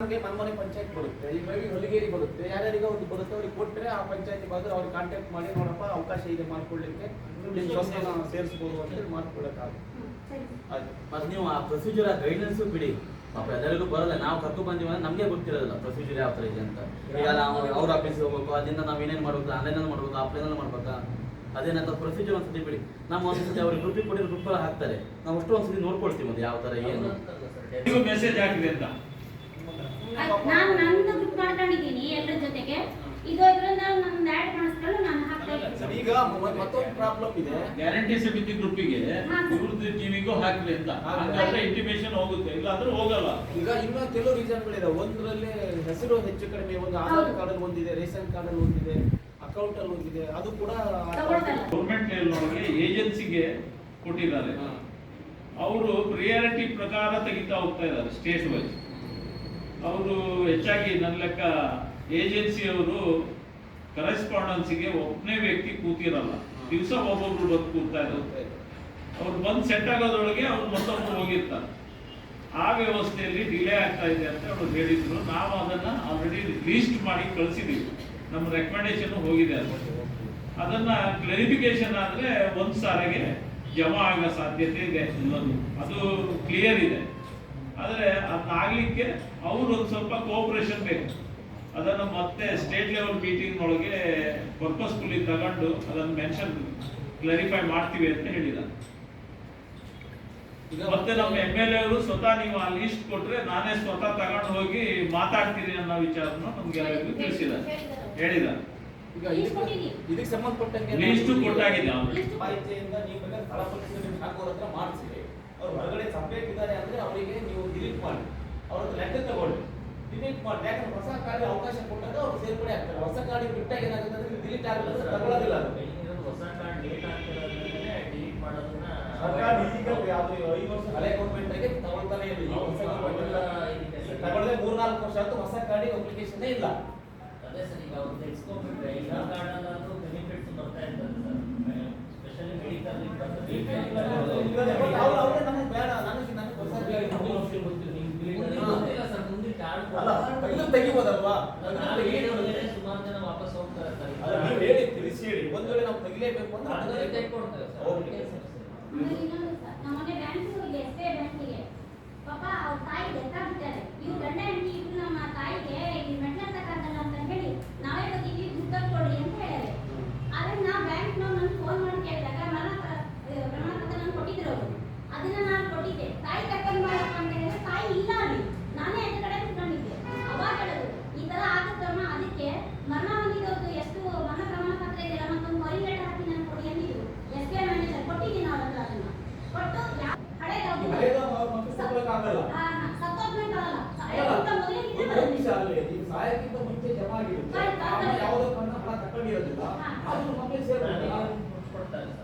ನಮಗೆ ಮನ್ಮನೆ ಪಂಚಾಯತ್ ಬರುತ್ತೆ. ಈಗ ರವಿ ಹೊಲಿಗೇರಿ ಬರುತ್ತೆ. ಯಾರ್ಯಾರಿಗೆ ಒಂದು ಬರುತ್ತೆ ಅವ್ರಿಗೆ ಕೊಟ್ಟರೆ ಆ ಪಂಚಾಯತ್ ಬಂದ್ರೆ ಅವ್ರಿಗೆ ಕಾಂಟ್ಯಾಕ್ಟ್ ಮಾಡಿ ನೋಡಪ್ಪ ಅವಕಾಶ ಇದೆ ಮಾಡ್ಕೊಳ್ಳಿಕ್ಕೆ. ನಿಮ್ಮ ಸೊಸೆನ ಸೇರಿಸ್ಬೋದು ಅಂತೇಳಿ ಮಾಡ್ಕೊಡಕ್ಕಾಗುತ್ತೆ ಮತ್ತೆ ನೀವು ಆ ಪ್ರೊಸೀಜರ್ ಆ ಗೈಡೆನ್ಸ್ ಬಿಡಿ. ಪಾಪ ಎಲ್ಲರಿಗೂ ಬರಲ್ಲ. ನಾವು ಕರ್ಕೊ ಬಂದೀವಿ ಅಂದ್ರೆ ನಮಗೆ ಗೊತ್ತಿರೋದಿಲ್ಲ ಪ್ರೊಸೀಜರ್ ಯಾವ ಥರ ಇದೆ ಅಂತ. ಈಗ ನಾವು ಅವ್ರ ಆಫೀಸ್ಗೆ ಹೋಗ್ಬೇಕು ಅದರಿಂದ ನಾವು ಏನೇನು ಮಾಡ್ಬೇಕು ಆನ್ಲೈನಲ್ಲಿ ಮಾಡ್ಬೇಕು ಆಫ್ಲೈನಲ್ಲಿ ಮಾಡ್ಬೇಕಾ? ಅದೇನಂತ ಪ್ರೊಸೀಜರ್ ಒಂದ್ಸತಿ ಬಿಡಿ. ನಮ್ಮ ಒಂದ್ಸತಿ ಅವ್ರಿಗೆ ಗ್ರೂಪಿಗೆ ಕೊಟ್ಟಿರೋ ಗ್ರೂಪ್ ಹಾಕ್ತಾರೆ. ನಾವು ಅಷ್ಟು ಒಂದ್ಸತಿ ನೋಡ್ಕೊಳ್ತೀವಿ ಅದು ಯಾವ ಥರ ಏನು. ನೀವು ಮೆಸೇಜ್ ಹಾಕಿದೆ ಅಂತ. ಇದು ಇದರಿಂದ ನನ್ನ ಆ್ಯಡ್ ಮಾಡಿಸ್ಕೊಂಡು ನಾನು ಹಾಕ್ತಾ ಈಗ ಮತ್ತೊಂದು ಪ್ರಾಬ್ಲಮ್ ಇದೆ. ಗ್ಯಾರಂಟಿ ಸಮಿತಿ ಗ್ರೂಪಿಗೆ. ಇವ್ರದ್ದು ಟಿವಿಗೂ ಹಾಕ್ಲಿ ಅಂತ. ಹಂಗಾದ್ರೆ ಇಂಟಿಮೇಶನ್ ಹೋಗುತ್ತೆ. ಇಲ್ಲ ಅಂದ್ರೆ ಹೋಗಲ್ಲ. ಈಗ ಇನ್ನೂ ಕೆಲವು ರೀಸನ್ಗಳಿದೆ ಒಂದರಲ್ಲಿ ಹೆಸರು ಹೆಚ್ಚು ಕಡಿಮೆ ಒಂದು ಆಧಾರ್ ಕಾರ್ಡ್ ಅಲ್ಲಿ ಒಂದಿದೆ ರೇಷನ್ ಕಾರ್ಡ್ ಅಲ್ಲಿ ಒಂದಿದೆ ಅಕೌಂಟ್ ಅಲ್ಲಿ ಒಂದಿದೆ ಅದು ಕೂಡ. ಗೌರ್ಮೆಂಟ್ ಒಳಗೆ ಏಜೆನ್ಸಿಗೆ ಕೊಟ್ಟಿದ್ದಾರೆ. ಅವರು ಪ್ರಿಯಾರಿಟಿ ಪ್ರಕಾರ ತೆಗಿತಾ ಹೋಗ್ತಾ ಇದ್ದಾರೆ ಸ್ಟೇಟ್ ವೈಸ್ ಅವರು ಹೆಚ್ಚಾಗಿ ನನ್ನ ಲೆಕ್ಕ ಏಜೆನ್ಸಿಯವರು ಕರೆಸ್ಪಾಂಡೆನ್ಸಿಗೆ ಒಬ್ಬನೇ ವ್ಯಕ್ತಿ ಕೂತಿರಲ್ಲ. ದಿವಸ ಒಬ್ಬೊಬ್ರು ಬಂದು ಕೂರ್ತಾ ಇರುತ್ತೆ ಅವ್ರು ಬಂದು ಸೆಟ್ ಆಗೋದ್ರೊಳಗೆ ಅವ್ರು ಮತ್ತೊಬ್ರು ಹೋಗಿರ್ತಾರೆ. ಆ ವ್ಯವಸ್ಥೆಯಲ್ಲಿ ಡಿಲೇ ಆಗ್ತಾ ಇದೆ ಅಂತ ಅವ್ರು ಹೇಳಿದ್ರು. ನಾವು ಅದನ್ನ ಆಲ್ರೆಡಿ ಲೀಸ್ಟ್ ಮಾಡಿ ಕಳಿಸಿದೀವಿ. ನಮ್ಮ ರೆಕಮೆಂಡೇಶನ್ ಹೋಗಿದೆ ಅಂತ. ಅದನ್ನ ಕ್ಲಾರಿಫಿಕೇಶನ್ ಆದ್ರೆ ಒಂದ್ ಸಾರಿಗೆ ಜಮಾ ಆಗೋ ಸಾಧ್ಯತೆ ಇದೆ. ಅನ್ನೋದು ಅದು ಕ್ಲಿಯರ್ ಇದೆ. ಆದರೆ ಅದನ್ನ ಆಗ್ಲಿಕ್ಕೆ ಅವ್ರು ಒಂದು ಸ್ವಲ್ಪ ಕೋಆಪರೇಷನ್ ಬೇಕು. ಅದನ್ನ ಮತ್ತೆ ಸ್ಟೇಟ್ ಲೆವೆಲ್ ಮೀಟಿಂಗ್ ಒಳಗೆ ಪರ್ಪಸ್ಫುಲ್ಲಿ ತಗೊಂಡು ಅದನ್ನ ಮೆನ್ಷನ್ ಕ್ಲಾರಿಫೈ ಮಾಡ್ತೀವಿ ಅಂತ ಹೇಳಿದ. ಈಗ ಮತ್ತೆ ನಮ್ಮ ಎಂ ಎಲ್ ಎ ಅವರು ಸ್ವತಃ ನೀವು ಆ ಲೀಸ್ಟ್ ಕೊಟ್ರೆ ನಾನೇ ಸ್ವತಃ ತಗೊಂಡು ಹೋಗಿ ಮಾತಾಡ್ತೀನಿ ಅನ್ನೋ ವಿಚಾರನ ನಮ್ಗೆ ಹೇಳಿದ್ದಾರೆ ಈಗ ಇದಕ್ಕೆ ಸಂಬಂಧಪಟ್ಟಂಗೆ ಲೀಸ್ಟ್ ಕೊಟ್ಟಾಗಿದೆ. ಮಾಹಿತಿಯಿಂದ ನೀವು ಬೇಕಾದ್ರೆ ಸ್ಥಳ ಪರಿಶೀಲನೆ ಹಾಕೋರ ಹತ್ರ ಮಾಡಿಸಿ ಅವ್ರು ಹೊರಗಡೆ ಸಪ್ರೇಟ್ ಇದ್ದಾರೆ ಅಂದ್ರೆ ಅವರಿಗೆ ನೀವು ಡಿಲೀಟ್ ಮಾಡಿ. ಅವ್ರ ಲೆಕ್ಕ ತಗೊಳ್ಳಿ. ಡಿಲೀಟ್ ಮಾಡಿ. ಯಾಕಂದ್ರೆ ಕಾರ್ಡ್ ಅವಕಾಶ ಕೊಟ್ಟಾಗ ಅವ್ರು ಸೇರ್ಪಡೆ ಆಗ್ತಾರೆ. ಹೊಸ ಕಾರ್ಡ್ ಬಿಟ್ಟಾಗ ಏನಾಗುತ್ತೆ ಅಂದ್ರೆ ಡಿಲೀಟ್ ಆಗಲ್ಲ ಸರ್ ತಗೊಳ್ಳೋದಿಲ್ಲ ಅದು ಹೊಸ ಕಾರ್ಡ್ ಡೇಟ್ ಆಗ್ತಿರೋದ್ರಿಂದ ಡಿಲೀಟ್ ಮಾಡೋದನ್ನ ಸರ್ಕಾರ ಈಗ ಯಾವ್ದು ಐದು ವರ್ಷ ಹಳೆ ಗೌರ್ಮೆಂಟ್ ಆಗಿ ತಗೊಳ್ತಾನೆ ಇಲ್ಲ. ಈ ಹೊಸ ಗೌರ್ಮೆಂಟ್ ತಗೊಳ್ಳದೆ ಮೂರ್ನಾಲ್ಕು ವರ್ಷ ಆಯ್ತು ಹೊಸ ಕಾರ್ಡಿಗೆ ಅಪ್ಲಿಕೇಶನ್ ಇಲ್ಲ. ಅದೇ ಸರ್ ಈಗ ಅವ್ರು ತೆಗೆಸ್ಕೊಂಡ್ಬಿಟ್ರೆ ಈಗ ಕಾರ್ಡ್ ಅಲ್ಲಾದ್ರೂ ಬೆನಿಫಿಟ್ಸ್ ಬರ್ತಾ ಇರ್ತದೆ ಸರ್ ಸ್ಪೆಷಲಿ ಮೆಡಿಕಲ್ ಅವ್ರು ಅವ್ರೇ ನಮಗೆ ಬೇಡ ನನಗೆ ನನಗೆ ಹೊಸ ಗೊತ್ತಿಲ್ಲ ಸರ್ ಮುಂದೆ ಕಾರ್ಡ್ ಅಲ್ಲ ಇದು ತೆಗಿಬೋದಲ್ವಾ? ನಾಳೆ ಹೇಳಿದ್ರೆ ಸುಮಾರು ಜನ ವಾಪಸ್ ಹೋಗ್ತಾರೆ ಸರ್. ಅಲ್ಲ ನೀವು ಹೇಳಿ ತಿಳಿಸಿ ಹೇಳಿ ಒಂದ್ ವೇಳೆ ನಾವು ತೆಗಿಲೇಬೇಕು ಅಂದ್ರೆ ಅದನ್ನ ತೆಗ್ದ್ಕೊಡ್ತೇವೆ ಸರ್. ಓಕೆ. ಹೋಗಿ ಎಸ್ ಬಿ ಐ ಬ್ಯಾಂಕಿಗೆ ಪಾಪ ಅವ್ರ ತಾಯಿ ಇವ್ರು ಗಂಡ ಹೆಂಡತಿ ಇಬ್ರು ನಮ್ಮ ತಾಯಿಗೆ ಈ ಮೆಟ್ಲತ್ತಕ್ಕಾಗಲ್ಲ ಅಂತ ಹೇಳಿ ನಾವೇ ಬಂದಿದ್ವಿ ದುಡ್ಡು ಕೊಡಿ ಅಂತ ಹೇಳಿದ್ರೆ ಆದ್ರೆ ನಾ ಬ್ಯಾಂಕ್ನವ್ರು ನನ್ಗೆ ಫೋನ್ ಮಾಡಿ ಕೇಳಿದಾಗ ಮರಣ ಪ- ಇದು ಪ್ರಮಾಣ ಪತ್ರ ನಾನು ಕೊಟ್ಟಿದ್ರು ಅವರು ಅದನ್ನ ನಾನು ಕೊಟ್ಟಿದ್ದೆ ತಾಯಿ ಕರ್ಕೊಂಡು ಮಾಡಪ್ಪ ಅಂತ ಹೇಳಿದ್ರೆ ತಾಯಿ ಇಲ್ಲ ಅಲ್ಲಿ ನಾನೇ ಎದ್ದು ಕಡೆ ಕುತ್ಕೊಂಡಿದ್ದೆ ಅವಾಗ ಹೇಳೋದು ಈ ತರ ಆಗುತ್ತಮ್ಮ ಅದಕ್ಕೆ ಮರಣ ಹೊಂದಿದವ್ರದ್ದು ಎಷ್ಟು ಮರಣ ಪ್ರಮಾಣ ಪತ್ರ ಇದೆಯಲ್ಲ ಮತ್ತೊಂದು ವರಿ ಲೆಟರ್ ಹಾಕಿ ನಾನು ಕೊಡಿ ಅಂದಿದ್ರು ಎಸ್ ಬಿ ಐ ಮ್ಯಾನೇಜರ್ ಕೊಟ್ಟಿದ್ದೀನಿ ಅವ್ರ ಹತ್ರ ಅದನ್ನ ಕೊಟ್ಟು ಯಾ- ಹಳೇದು ಈ ಹಳೇದು ಅವ್ರ ಮಕ್ಳು ತಗೊಳಕ್ಕಾಗಲ್ಲ. ಆ, ಸತ್ತೋದ್ಮೇಲೆ ಬರಲ್ಲ ಅಲ್ಲ, ಹಳೇದು ಮೊದಲೇ ಒಂದು ಇದ್ದೇ ಈಗ ಸಾಯಕ್ಕಿಂತ ಮುಂಚೆ ಜಮಾ ಆಗಿರುತ್ತೆ. ಆಯ್ತು, ಆಯ್ತು. ಯಾವುದೋ ಕಾರಣ ಹಣ ತಕೊಂಡಿರೋದಿಲ್ಲ. ಅದು ನಮಗೆ ನನಗೆ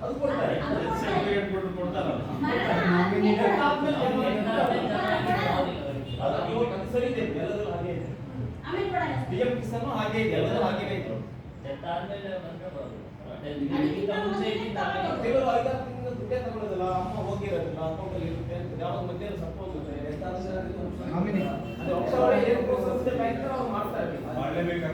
ಅದು ಕೊಡ್ತಾರೆ ಸರಿ ಇದೆ. ಎಲ್ಲರೂ ಹಾಗೆ ಇದೆ. ಕಿಸಾನು ಹಾಗೆ ಇದೆ. ಎಲ್ಲರೂ ಹಾಗೆ ಇದೆ. ಕೆಲವರು ಐದಾರು ತಿಂಗಳು ದುಡ್ಡೇ ತಗೊಳ್ಳೋದಿಲ್ಲ. ಅಮ್ಮ ಹೋಗಿರೋದಿಲ್ಲ. ಅಕೌಂಟ್ ಅಲ್ಲಿ ಇರುತ್ತೆ. ಅಂತ ಯಾವಾಗ ಮಧ್ಯೆ ಸತ್ತು ಹೋಗುತ್ತೆ ಮಾಡ್ಲೇಬೇಕು.